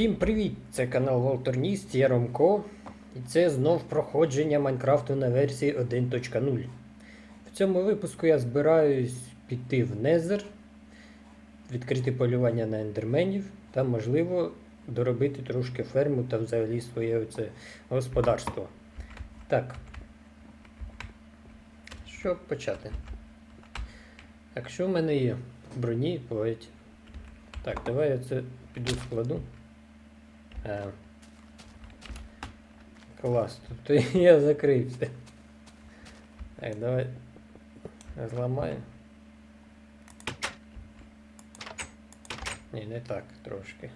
Всім привіт! Це канал Волтер Ніст, я Ромко. І це знов проходження Майнкрафту на версії 1.0. В цьому випуску я збираюсь піти в Незер, відкрити полювання на ендерменів та, можливо, доробити трошки ферму та взагалі своє оце господарство. Так. Що почати? Так, що в мене є? Броні, поеті. Так, давай я це піду складу. А. Клас, тобто я закрився. Так, давай зламаю. Ні, не так трошки.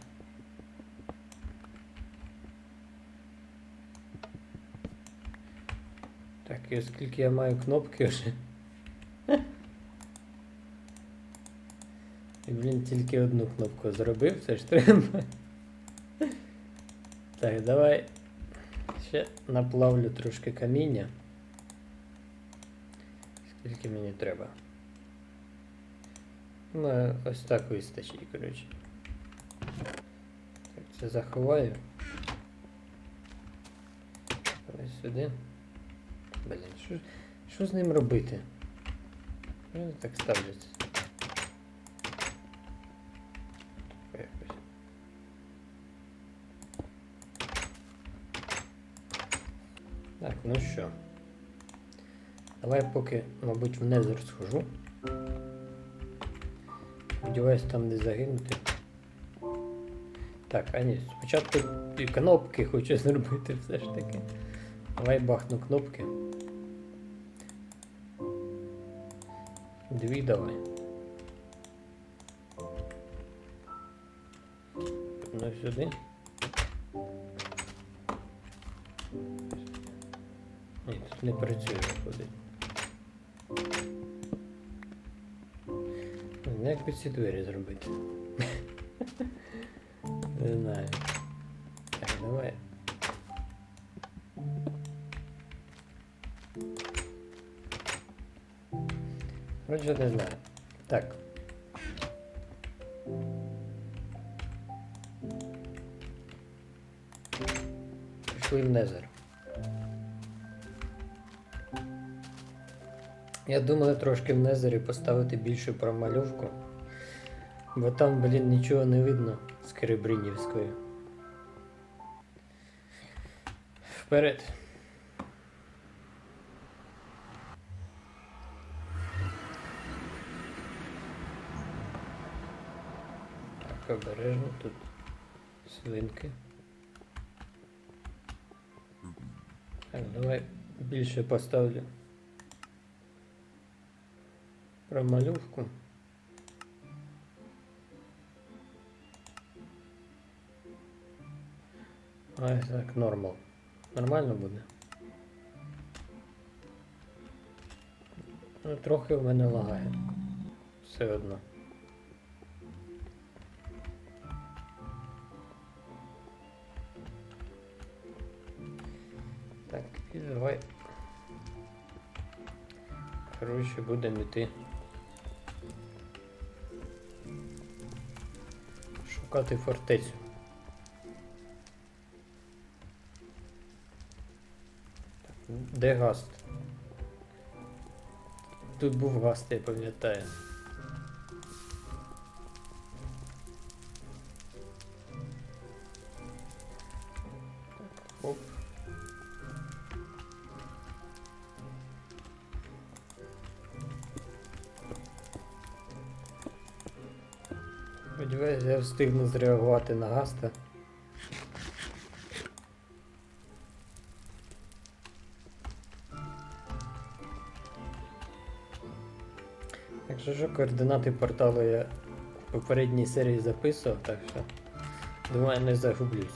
Так, і оскільки я маю кнопки вже. І, блін, тільки одну кнопку зробив, це ж треба. Так, давай ще наплавлю трошки каміння. Скільки мені треба. Ну, ось так вистачить, коротше. Так, це заховаю. Давай сюди. Блін, що, що з ним робити? Вони так ставляться. Якось. Так, ну що. Давай поки, мабуть, в Незер схожу. Сподіваюсь, там не загинути. Так, а ні, спочатку і кнопки хочу зробити все ж таки. Давай бахну кнопки. Дві давай. Одну сюди. Не працює виходить. Ну, як би ці двері зробити? Не знаю. Так, давай. Коротше, не знаю. Так. Пішли в Незер. Я думаю трошки в Незері поставити більшу промальовку. Бо там, блін, нічого не видно з Керебринівської. Вперед. Так, обережно тут свинки. Так, давай більше поставлю промальовку. Ай, так, нормал. Нормально буде. Ну, трохи в мене лагає. Все одно. Так, і давай. Коротше, будемо йти. Шукати фортецю. Так, Де гаст? Тут був гаст, я пам'ятаю. Так, Оп. Сподіваюсь, я встигну зреагувати на гаста. Якщо що, координати порталу я в попередній серії записував, так що думаю не загублюсь.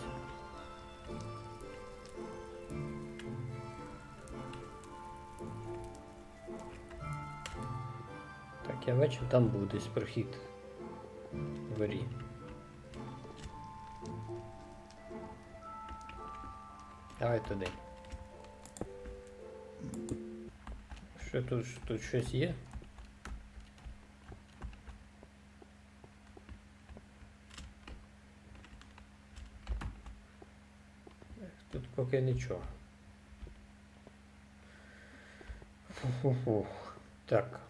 Так, я бачу, там був десь прохід. Вгорі. Давай туди. Що тут, тут щось є? Тут поки нічого. Фу-фу-фу. Так.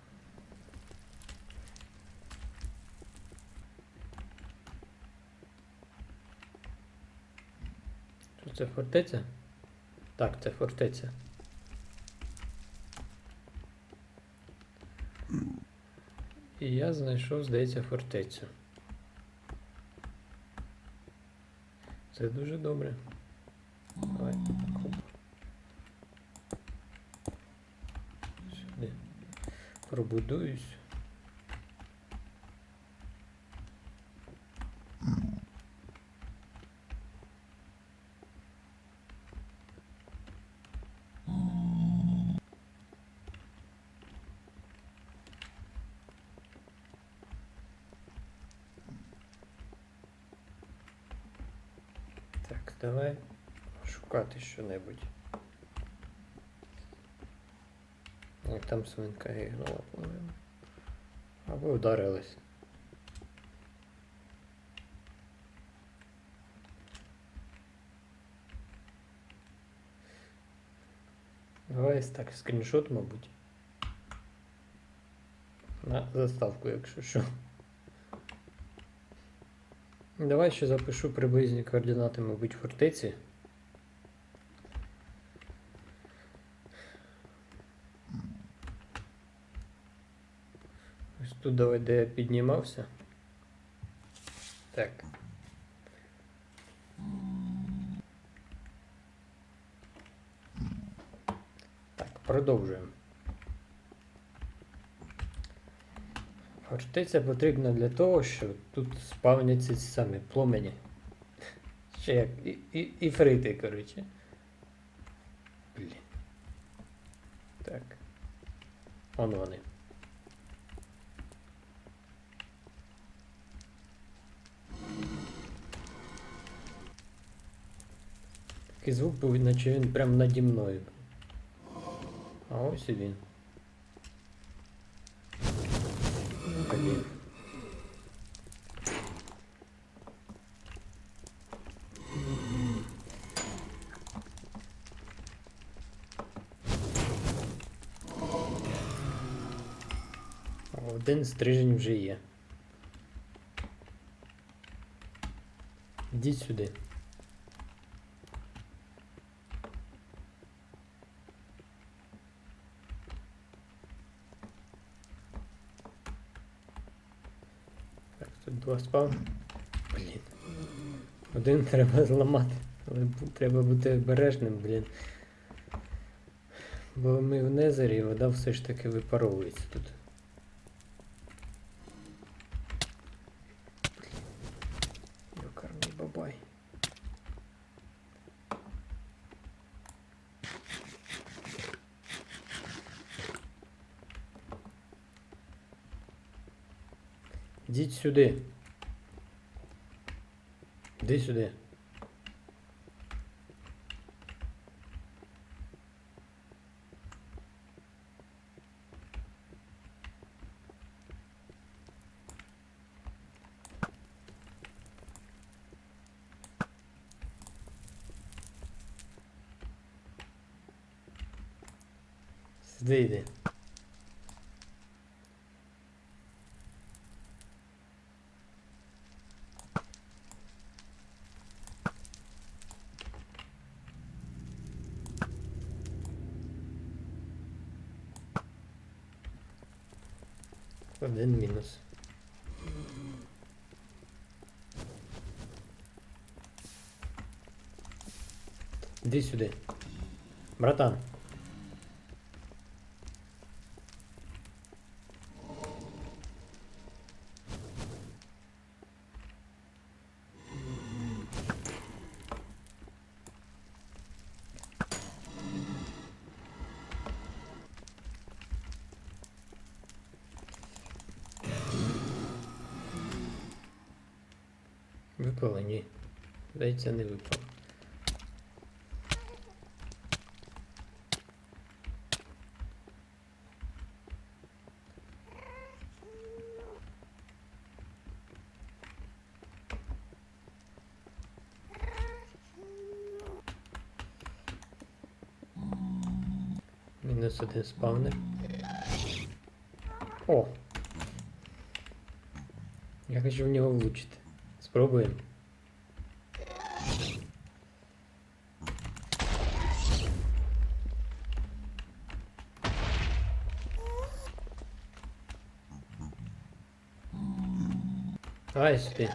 Що це фортеця? Так, це фортеця. І я знайшов, здається, фортецю. Це дуже добре. Давай. Хоп. Сюди. Пробудуюсь. Так, давай шукати що-небудь. Як там свинка гигнула, по-моєму. Або вдарилась. Давай так, скріншот, мабуть. На заставку, якщо що. Давай ще запишу приблизні координати, мабуть, фортеці. Тут давай, де я піднімався. Так. Так, продовжуємо. Фортеця потрібна для того, що тут спавняться ці самі пломені. Ще як і, і, іфрити, коротше. Блін. Так. Он вони. Такий звук був, наче він прямо наді мною. А ось і він. Блін. Один стрижень вже є. Ідіть сюди. Так, два спав. Блін. Один треба зламати. Але треба бути обережним, блін. Бо ми в незері, і вода все ж таки випаровується тут. Сюди. Іди сюди. Сюди йди. Один мінус. Іди сюди. Братан. Випало, ні. Здається, не випало. Один спавнер. О! Я хочу в нього влучити. Спробуємо. Давай сюди.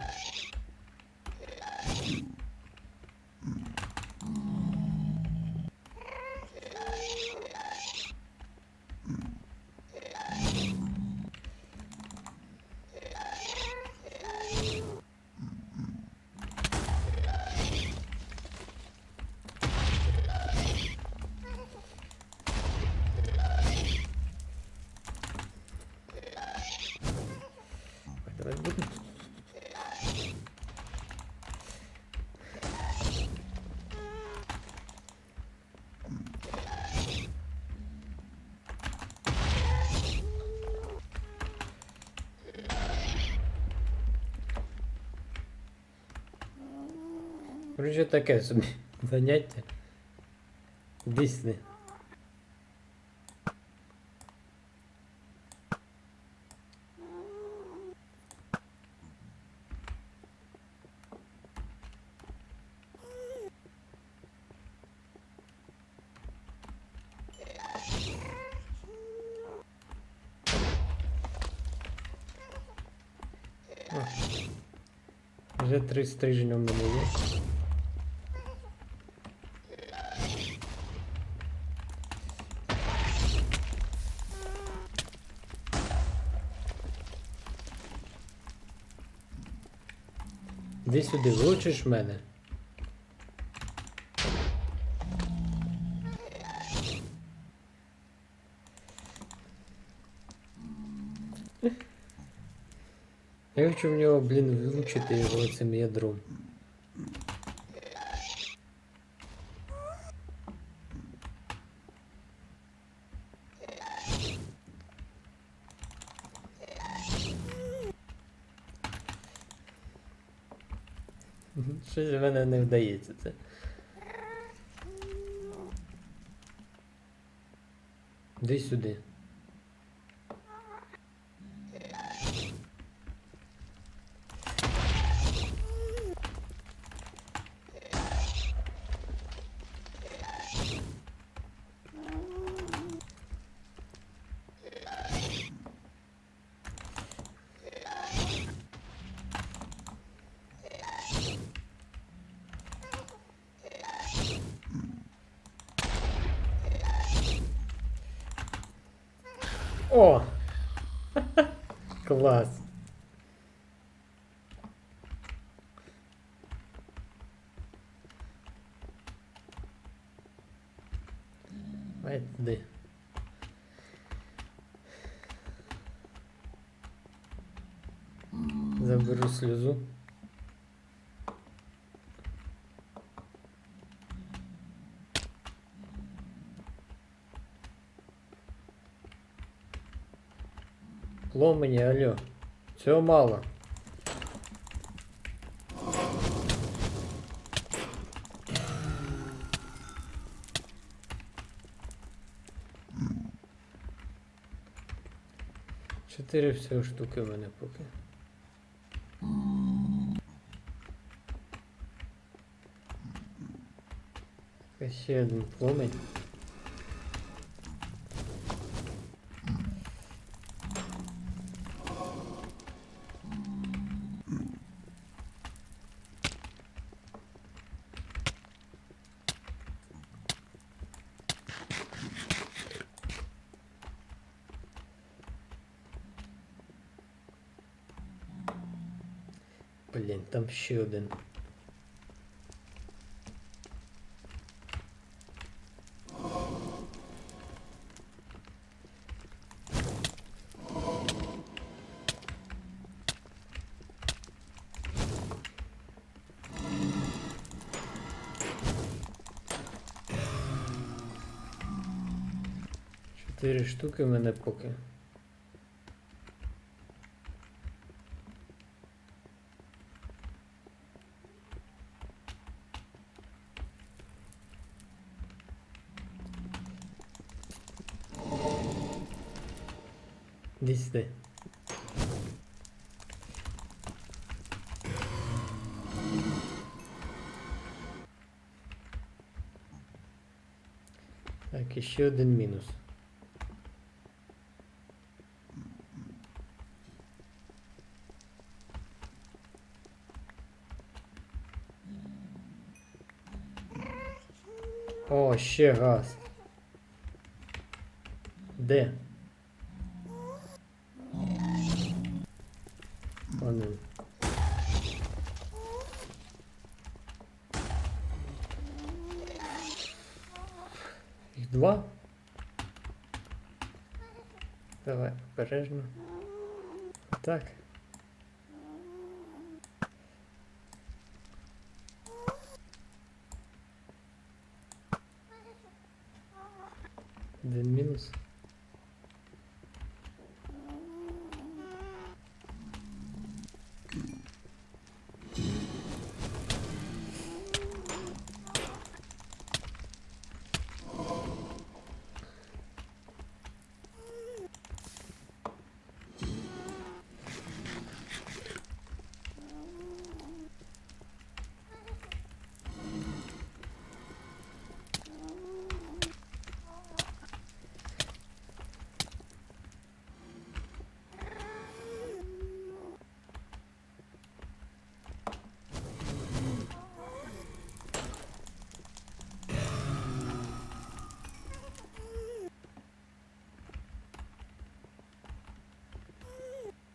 Короче, таке собі заняття. Дійсне. Вже три стриження в мене є. Іди сюди, влучиш мене. Я хочу в нього, блін, влучити його цим ядром. Мгм, Щось в мене не вдається це. Десь сюди. Клас. Давай туди. Заберу сльозу. Ломані, алло. Цього мало. Чотири всього штуки в мене поки. Ще один пломень. Блін, там ще один. Чотири штуки в мене поки. Іди сюди. Так, і ще один мінус. О, ще газ. Де? Вон він. Їх два. Давай, обережно. Так. Один мінус.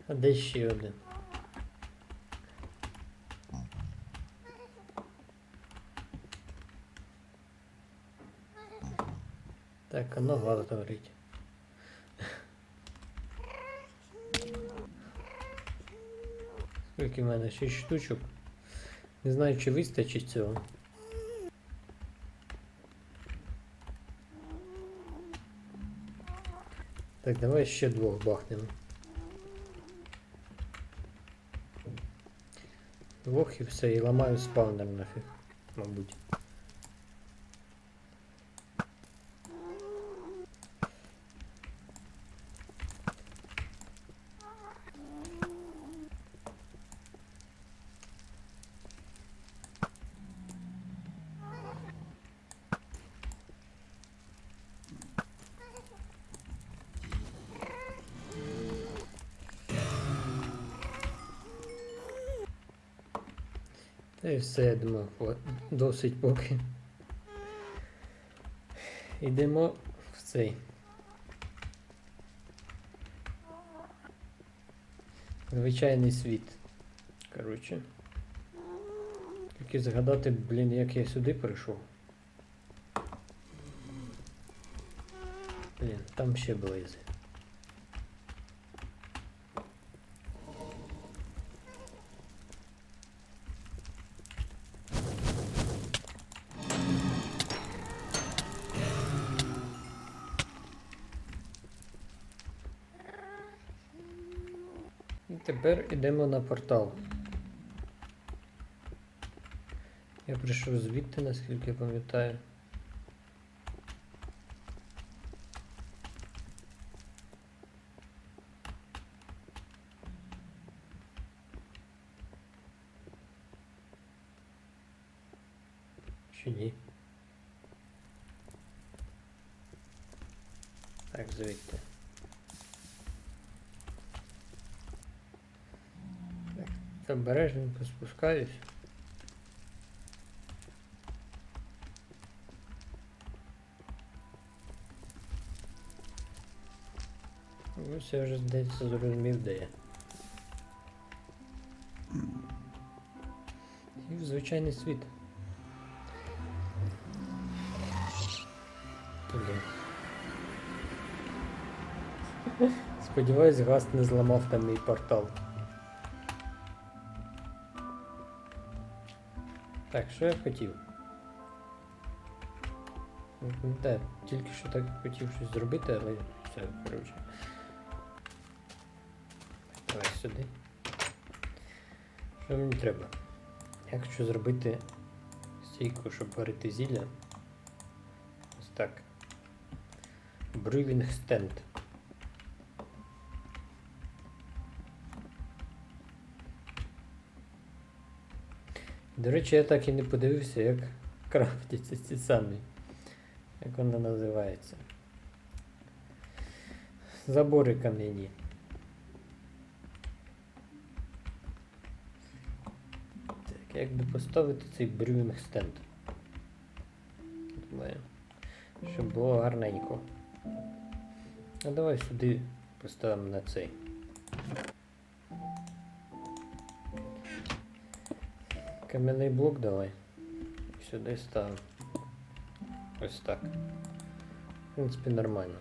А де ще один? Так, а нога горить. Скільки в мене? 6 штучок. Не знаю, чи вистачить цього. Так, давай ще двох бахнемо. Двох і все, і ламаю спавнер нафіг, мабуть. Все, я досить поки. Йдемо в цей. Звичайний світ. Коротше. Тільки згадати, блін, як я сюди прийшов. Блін, там ще близи. Тепер йдемо на портал. Я прийшов звідти, наскільки пам'ятаю. Чи ні? Так, звідти. Так, обережненько спускаюсь. Ось я вже здається зрозумів, де я. І в звичайний світ. Блін. Сподіваюсь, газ не зламав там мій портал. Так, що я хотів? Не тільки що так хотів щось зробити, але все, коротше. Давай сюди. Що мені треба? Я хочу зробити стійку, щоб варити зілля. Ось так. Brewing stand. До речі, я так і не подивився, як крафтяться ці самі. Як вона називається. Забори кам'яні. Так, як би поставити цей брюінг стенд? Думаю, щоб було гарненько. А давай сюди поставимо на цей. Кам'яний блок давай. Сюди ставимо. Ось так. В принципі, нормально.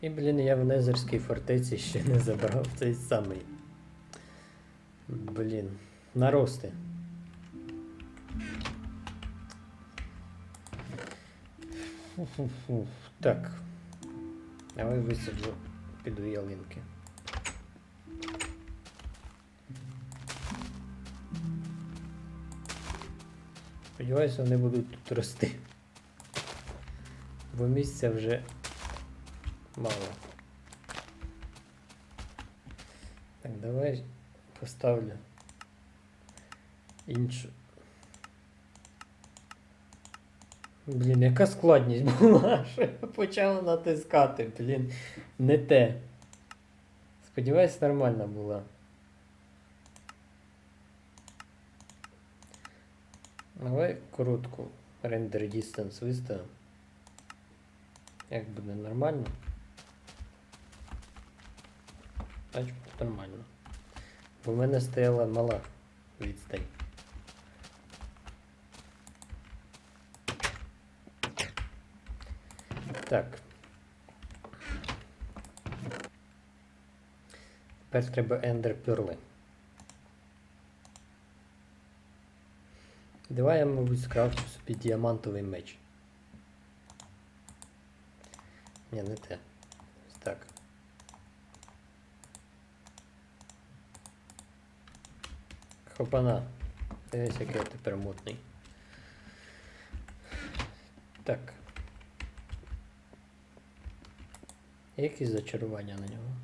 І, блін, я в Незерській фортеці ще не забрав цей самий. Блін. Нарости. Фу-фу-фу. Так. Давай висаджу піду ялинки. Сподіваюся, вони будуть тут рости. Бо місця вже мало. Так, давай поставлю іншу. Блін, яка складність була, що я почав натискати, блін, не те. Сподіваюсь, нормальна була. Давай коротку render distance виставимо. Як буде нормально? Значить нормально. Бо в мене стояла мала відстань. Так. Тепер треба ендер перли. Давай я, мабуть, скрафчу собі діамантовий меч. Ні, не те. Ось так. Хопана. Дивись, який я тепер мутний. Так. Якісь зачарування на нього?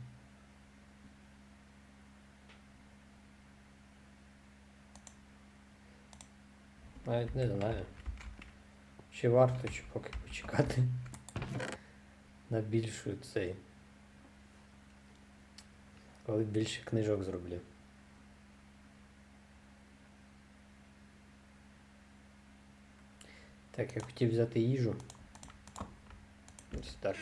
Навіть не знаю. Чи варто, чи поки почекати на більшу цей. Коли більше книжок зроблю. Так, я хотів взяти їжу. Ось так.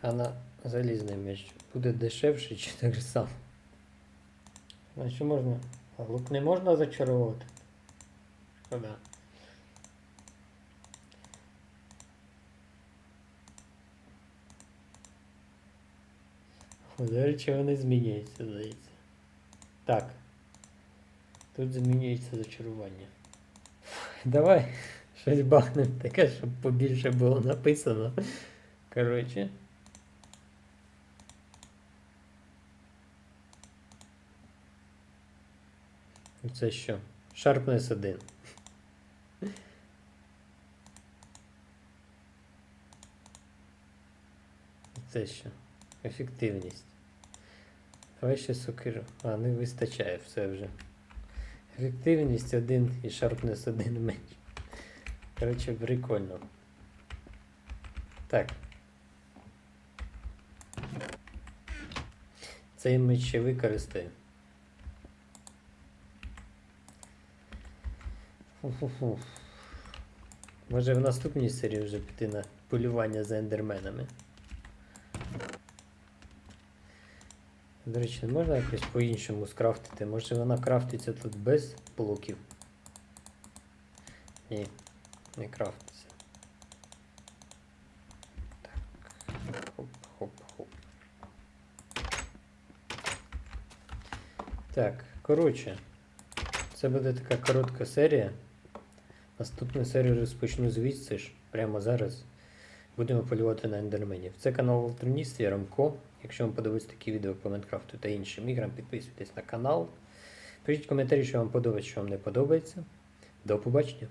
А на залізний меч буде дешевше чи так само? Значить можна. А лук не можна зачарувати. Шкода. О, До речі, вони змінюються, здається. Так. Тут змінюється зачарування. Давай щось бахнемо таке, щоб побільше було написано. Коротше. Це що? Sharpness 1. Це що? Ефективність. Давай ще сокиру. А, не вистачає все вже. Ефективність 1 і Sharpness 1 меч. Коротше, прикольно. Так. Цей меч ще використаю. Може в наступній серії вже піти на полювання за ендерменами. До речі, можна якось по-іншому скрафтити? Може вона крафтиться тут без блоків? Ні, не крафтиться. Так. Хоп-хоп-хоп. Так, коротше. Це буде така коротка серія. Наступну серію розпочну звідси ж прямо зараз. Будемо полювати на ендерменів. Це канал Волтерніст, я Ромко. Якщо вам подобаються такі відео по Майнкрафту та іншим іграм, підписуйтесь на канал. Пишіть коментарі, що вам подобається, що вам не подобається. До побачення!